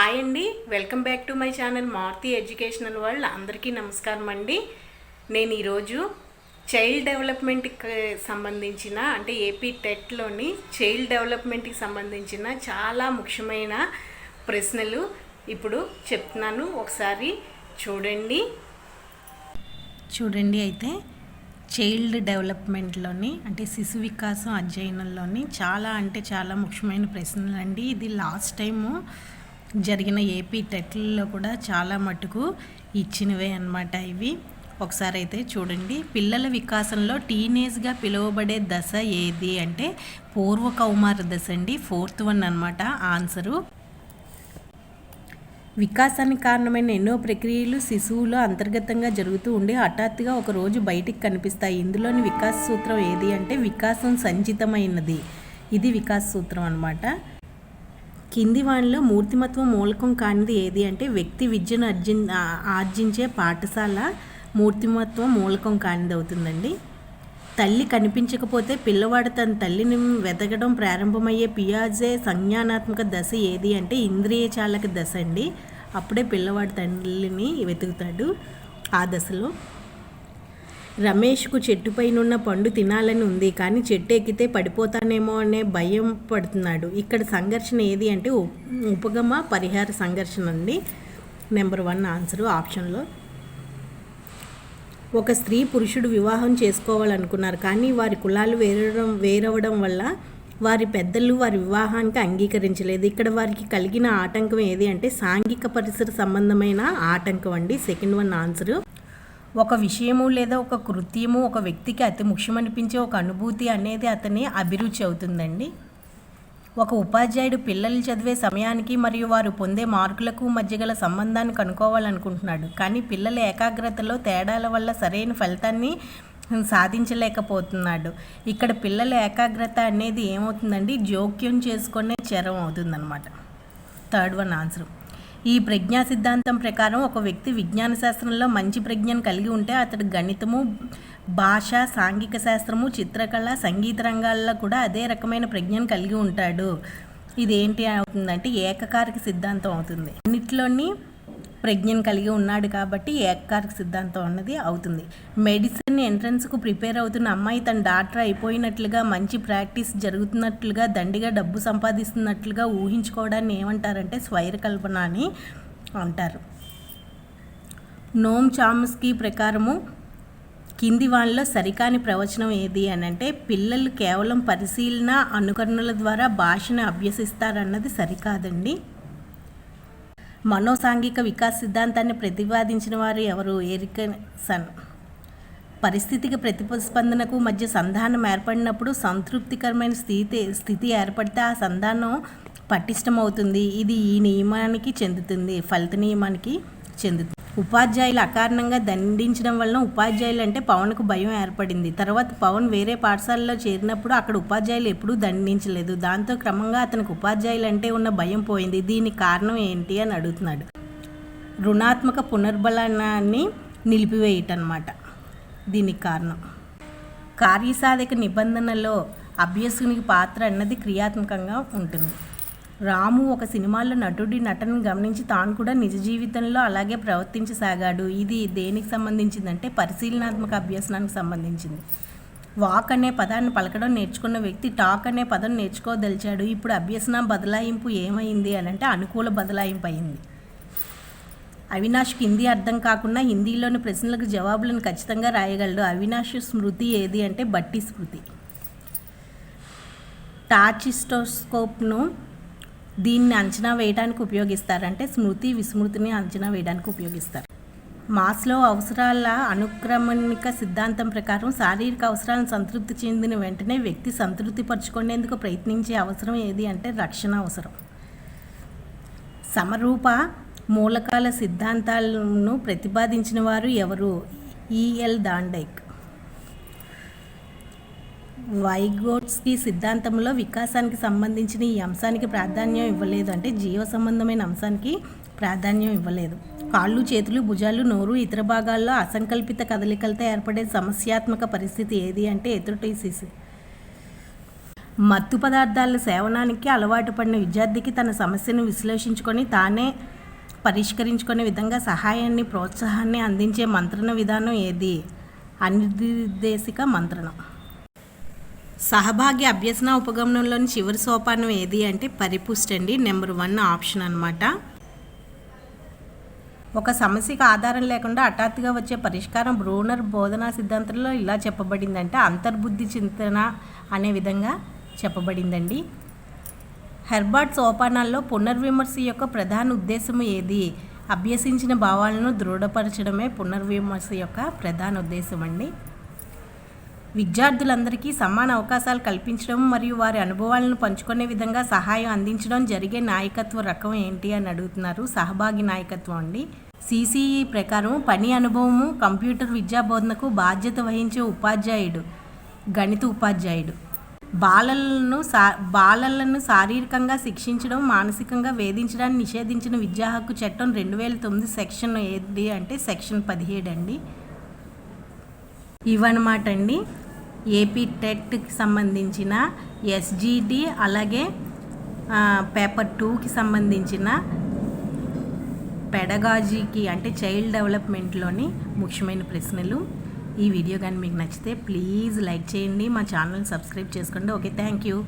Hi అండి. Welcome back to my channel Maruthi educational world. అందరికీ నమస్కారం అండి. నేను ఈరోజు చైల్డ్ డెవలప్మెంట్కి సంబంధించిన అంటే ఏపీ టెట్లోని చైల్డ్ డెవలప్మెంట్కి సంబంధించిన చాలా ముఖ్యమైన ప్రశ్నలు ఇప్పుడు చెప్తున్నాను. ఒకసారి చూడండి. చూడండి అయితే చైల్డ్ డెవలప్మెంట్లోని అంటే శిశు వికాసం అధ్యయనంలోని చాలా అంటే చాలా ముఖ్యమైన ప్రశ్నలు అండి ఇది లాస్ట్ టైము జరిగిన ఏపీ టెట్లలో కూడా చాలా మటుకు ఇచ్చినవే అన్నమాట ఇవి. ఒకసారి అయితే చూడండి. పిల్లల వికాసంలో టీనేజ్గా పిలువబడే దశ ఏది అంటే పూర్వ కౌమార దశ అండి. ఫోర్త్ వన్ అనమాట ఆన్సరు. వికాసానికి కారణమైన ఎన్నో ప్రక్రియలు శిశువులో అంతర్గతంగా జరుగుతూ ఉండి హఠాత్తుగా ఒక రోజు బయటికి కనిపిస్తాయి. ఇందులోని వికాస సూత్రం ఏది అంటే వికాసం సంచితమైనది. ఇది వికాస సూత్రం అనమాట కింది వాణిలో మూర్తిమత్వం మూలకం కానిది ఏది అంటే వ్యక్తి విద్యను అర్జి ఆర్జించే పాఠశాల మూర్తిమత్వం మూలకం కానిది అవుతుందండి. తల్లి కనిపించకపోతే పిల్లవాడు తన తల్లిని వెతకడం ప్రారంభమయ్యే పియాజే సంజ్ఞానాత్మక దశ ఏది అంటే ఇంద్రియ చాలక దశ అండి. అప్పుడే పిల్లవాడు తల్లిని వెతుకుతాడు ఆ దశలో. రమేష్కు చెట్టుపైనున్న పండు తినాలని ఉంది కానీ చెట్టు ఎక్కితే పడిపోతానేమో అనే భయం పడుతున్నాడు. ఇక్కడ సంఘర్షణ ఏది అంటే ఉపగమ పరిహార సంఘర్షణ అండి. నెంబర్ వన్ ఆన్సరు ఆప్షన్లో. ఒక స్త్రీ పురుషుడు వివాహం చేసుకోవాలనుకున్నారు కానీ వారి కులాలు వేరడం వేరవడం వల్ల వారి పెద్దలు వారి వివాహానికి అంగీకరించలేదు. ఇక్కడ వారికి కలిగిన ఆటంకం ఏది అంటే సాంఘిక పరిసర సంబంధమైన ఆటంకం అండి. సెకండ్ వన్ ఆన్సరు ఒక విషయము లేదా ఒక కృత్యము ఒక వ్యక్తికి అతి ముఖ్యమనిపించే ఒక అనుభూతి అనేది అతని అభిరుచి అవుతుందండి. ఒక ఉపాధ్యాయుడు పిల్లలు చదివే సమయానికి మరియు వారు పొందే మార్కులకు మధ్య గల సంబంధాన్ని కనుక్కోవాలనుకుంటున్నాడు. కానీ పిల్లల ఏకాగ్రతలో తేడాల వల్ల సరైన ఫలితాన్ని సాధించలేకపోతున్నాడు. ఇక్కడ పిల్లల ఏకాగ్రత అనేది ఏమవుతుందండి? జోక్యం చేసుకునే చరం అవుతుందన్నమాట. Third one answer. ఈ ప్రజ్ఞా సిద్ధాంతం ప్రకారం ఒక వ్యక్తి విజ్ఞాన శాస్త్రంలో మంచి ప్రజ్ఞను కలిగి ఉంటే అతడు గణితము భాష సాంఘిక శాస్త్రము చిత్రకళ సంగీత రంగాల్లో కూడా అదే రకమైన ప్రజ్ఞను కలిగి ఉంటాడు. ఇదేంటి అవుతుందంటే ఏకకారిక సిద్ధాంతం అవుతుంది. అన్నిట్లోని ప్రజ్ఞను కలిగి ఉన్నాడు కాబట్టి ఏకారిక సిద్ధాంతం అన్నది అవుతుంది. మెడిసిన్ ఎంట్రన్స్కు ప్రిపేర్ అవుతున్న అమ్మాయి తన డాక్టర్ అయిపోయినట్లుగా మంచి ప్రాక్టీస్ జరుగుతున్నట్లుగా దండిగా డబ్బు సంపాదిస్తున్నట్లుగా ఊహించుకోవడాన్ని ఏమంటారంటే స్వైర కల్పన అని అంటారు. నోమ్ చామ్స్కీ ప్రకారము కింది వాళ్ళలో సరికాని ప్రవచనం ఏది అని అంటే పిల్లలు కేవలం పరిశీలన అనుకరణల ద్వారా భాషను అభ్యసిస్తారన్నది సరికాదండి. మనోసాంఘిక వికాస్ సిద్ధాంతాన్ని ప్రతిపాదించిన వారు ఎవరు? ఎరికసన్ పరిస్థితికి ప్రతిస్పందనకు మధ్య సంధానం ఏర్పడినప్పుడు సంతృప్తికరమైన స్థితి స్థితి ఏర్పడితే ఆ సంధానం పటిష్టమవుతుంది. ఇది ఈ నియమానికి చెందుతుంది ఫలిత నియమానికి చెందుతుంది. ఉపాధ్యాయులు అకారణంగా దండించడం వలన ఉపాధ్యాయులు అంటే పవన్కు భయం ఏర్పడింది. తర్వాత పవన్ వేరే పాఠశాలలో చేరినప్పుడు అక్కడ ఉపాధ్యాయులు ఎప్పుడూ దండించలేదు. దాంతో క్రమంగా అతనికి ఉపాధ్యాయులు అంటే ఉన్న భయం పోయింది. దీనికి కారణం ఏంటి అని అడుగుతున్నాడు. రుణాత్మక పునర్బలనాన్ని నిలిపివేయటనమాట దీనికి కారణం. కార్యసాధక నిబంధనలో అభ్యసునికి పాత్ర అన్నది క్రియాత్మకంగా ఉంటుంది. రాము ఒక సినిమాలో నటుడి నటనను గమనించి తాను కూడా నిజ జీవితంలో అలాగే ప్రవర్తించసాగాడు. ఇది దేనికి సంబంధించిందంటే పరిశీలనాత్మక అభ్యసనానికి సంబంధించింది. వాక్ అనే పదాన్ని పలకడం నేర్చుకున్న వ్యక్తి టాక్ అనే పదం నేర్చుకోదలిచాడు. ఇప్పుడు అభ్యసన బదలాయింపు ఏమైంది అని అంటే అనుకూల బదలాయింపు అయింది. అవినాష్కి హిందీ అర్థం కాకుండా హిందీలోని ప్రశ్నలకు జవాబులను ఖచ్చితంగా రాయగలడు. అవినాష్ స్మృతి ఏది అంటే బట్టి స్మృతి. టాచిస్టోస్కోప్ను దీన్ని అంచనా వేయడానికి ఉపయోగిస్తారంటే స్మృతి విస్మృతిని అంచనా వేయడానికి ఉపయోగిస్తారు. మాస్లో అవసరాల అనుక్రమణిక సిద్ధాంతం ప్రకారం శారీరక అవసరాలను సంతృప్తి చెందిన వెంటనే వ్యక్తి సంతృప్తి పరుచుకునేందుకు ప్రయత్నించే అవసరం ఏది అంటే రక్షణ అవసరం. సమరూప మూలకాల సిద్ధాంతాలను ప్రతిపాదించిన వారు ఎవరు? ఈఎల్ దాండైక్. వైగోట్స్కి సిద్ధాంతంలో వికాసానికి సంబంధించిన ఈ అంశానికి ప్రాధాన్యం ఇవ్వలేదు. అంటే జీవ సంబంధమైన అంశానికి ప్రాధాన్యం ఇవ్వలేదు. కాళ్ళు చేతులు భుజాలు నోరు ఇతర భాగాల్లో అసంకల్పిత కదలికలతో ఏర్పడే సమస్యాత్మక పరిస్థితి ఏది అంటే ఎథ్రోటైసిస్. మత్తు పదార్థాల సేవనానికి అలవాటు పడిన విద్యార్థికి తన సమస్యను విశ్లేషించుకొని తానే పరిష్కరించుకునే విధంగా సహాయాన్ని ప్రోత్సాహాన్ని అందించే మంత్రణ విధానం ఏది? అనిర్దేశిక మంత్రణం. సహభాగ్య అభ్యసన ఉపగమనంలోని చివరి సోపానం ఏది అంటే పరిపుష్టి అండి నెంబర్ వన్ ఆప్షన్ అనమాట ఒక సమస్యకు ఆధారం లేకుండా హఠాత్తుగా వచ్చే పరిష్కారం బ్రూనర్ బోధనా సిద్ధాంతంలో ఇలా చెప్పబడిందంటే అంతర్బుద్ధి చింతన అనే విధంగా చెప్పబడిందండి. హెర్బర్ట్ సోపానాల్లో పునర్విమర్శ యొక్క ప్రధాన ఉద్దేశం ఏది? అభ్యసించిన భావాలను దృఢపరచడమే పునర్విమర్శ యొక్క ప్రధాన ఉద్దేశం అండి. విద్యార్థులందరికీ సమాన అవకాశాలు కల్పించడం మరియు వారి అనుభవాలను పంచుకునే విధంగా సహాయం అందించడం జరిగే నాయకత్వ రకం ఏంటి అని అడుగుతున్నారు. సహభాగి నాయకత్వం అండి. సిసిఈ ప్రకారం పని అనుభవము కంప్యూటర్ విద్యా బోధనకు బాధ్యత వహించే ఉపాధ్యాయుడు గణిత ఉపాధ్యాయుడు. బాలలను సా బాలలను శారీరకంగా శిక్షించడం మానసికంగా వేధించడాన్ని నిషేధించిన విద్యా హక్కు చట్టం రెండు వేల తొమ్మిది సెక్షన్ ఏది అంటే సెక్షన్ పదిహేడు అండి. ఇవన్నమాట అండి. ఏపీ టెట్కి సంబంధించిన ఎస్జిటి అలాగే పేపర్ టూకి సంబంధించిన పెడగాజీకి అంటే చైల్డ్ డెవలప్మెంట్లోని ముఖ్యమైన ప్రశ్నలు. ఈ వీడియో కానీ మీకు నచ్చితే ప్లీజ్ లైక్ చేయండి. మా ఛానల్ సబ్స్క్రైబ్ చేసుకోండి. Okay thank you.